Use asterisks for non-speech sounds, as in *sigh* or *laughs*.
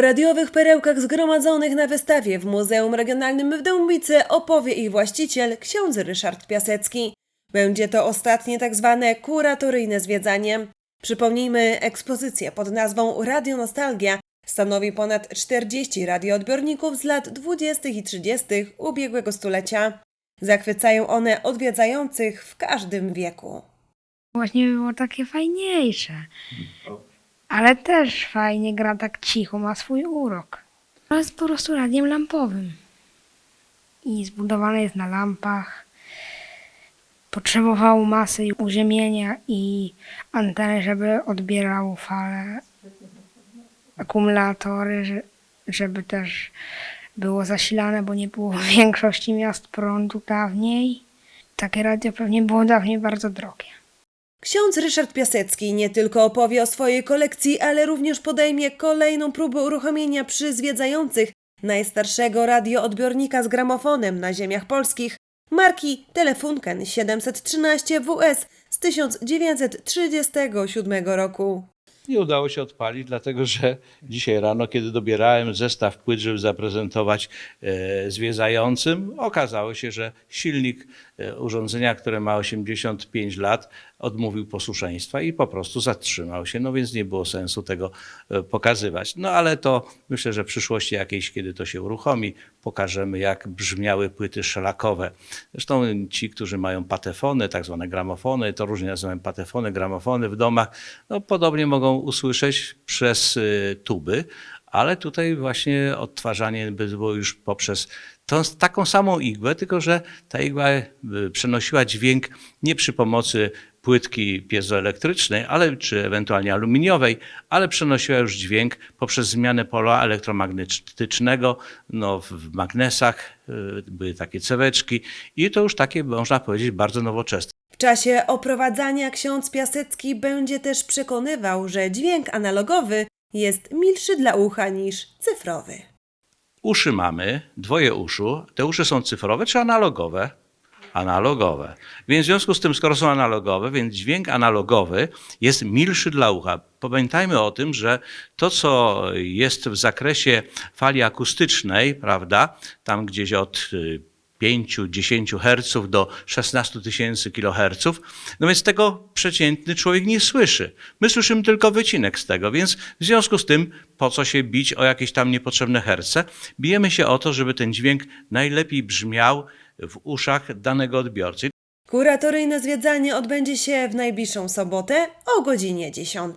O radiowych perełkach zgromadzonych na wystawie w Muzeum Regionalnym w Dębicy opowie ich właściciel, ksiądz Ryszard Piasecki. Będzie to ostatnie tak zwane kuratoryjne zwiedzanie. Przypomnijmy, ekspozycja pod nazwą Radio Nostalgia stanowi ponad 40 radioodbiorników z lat 20. i 30. ubiegłego stulecia. Zachwycają one odwiedzających w każdym wieku. Właśnie było takie fajniejsze. Ale też fajnie gra tak cicho, ma swój urok. To jest po prostu radiem lampowym. I zbudowane jest na lampach. Potrzebowało masy uziemienia i anteny, żeby odbierało fale. Akumulatory, że- żeby też było zasilane, bo nie było w *laughs* większości miast prądu dawniej. Takie radio pewnie było dawniej bardzo drogie. Ksiądz Ryszard Piasecki nie tylko opowie o swojej kolekcji, ale również podejmie kolejną próbę uruchomienia przy zwiedzających najstarszego radioodbiornika z gramofonem na ziemiach polskich marki Telefunken 713 WS z 1937 roku. Nie udało się odpalić, dlatego że dzisiaj rano, kiedy dobierałem zestaw płyt, żeby zaprezentować e, zwiedzającym, okazało się, że silnik e, urządzenia, które ma 85 lat, odmówił posłuszeństwa i po prostu zatrzymał się. No więc nie było sensu tego e, pokazywać. No ale to myślę, że w przyszłości jakiejś, kiedy to się uruchomi, pokażemy, jak brzmiały płyty szelakowe. Zresztą ci, którzy mają patefony, tak zwane gramofony, to różnie nazywają patefony, gramofony w domach, no podobnie mogą usłyszeć przez y, tuby, ale tutaj właśnie odtwarzanie było już poprzez tą, taką samą igłę, tylko że ta igła y, przenosiła dźwięk nie przy pomocy płytki piezoelektrycznej, ale czy ewentualnie aluminiowej, ale przenosiła już dźwięk poprzez zmianę pola elektromagnetycznego no, w magnesach, y, były takie ceweczki i to już takie, można powiedzieć, bardzo nowoczesne. Czasie oprowadzania ksiądz Piasecki będzie też przekonywał, że dźwięk analogowy jest milszy dla ucha niż cyfrowy. Uszy mamy, dwoje uszu. Te uszy są cyfrowe czy analogowe? Analogowe. Więc w związku z tym, skoro są analogowe, więc dźwięk analogowy jest milszy dla ucha. Pamiętajmy o tym, że to, co jest w zakresie fali akustycznej, prawda, tam gdzieś od y, 5-10 Hz do 16 tysięcy kHz, no więc tego przeciętny człowiek nie słyszy. My słyszymy tylko wycinek z tego, więc w związku z tym po co się bić o jakieś tam niepotrzebne herce? Bijemy się o to, żeby ten dźwięk najlepiej brzmiał w uszach danego odbiorcy. Kuratoryjne zwiedzanie odbędzie się w najbliższą sobotę o godzinie 10.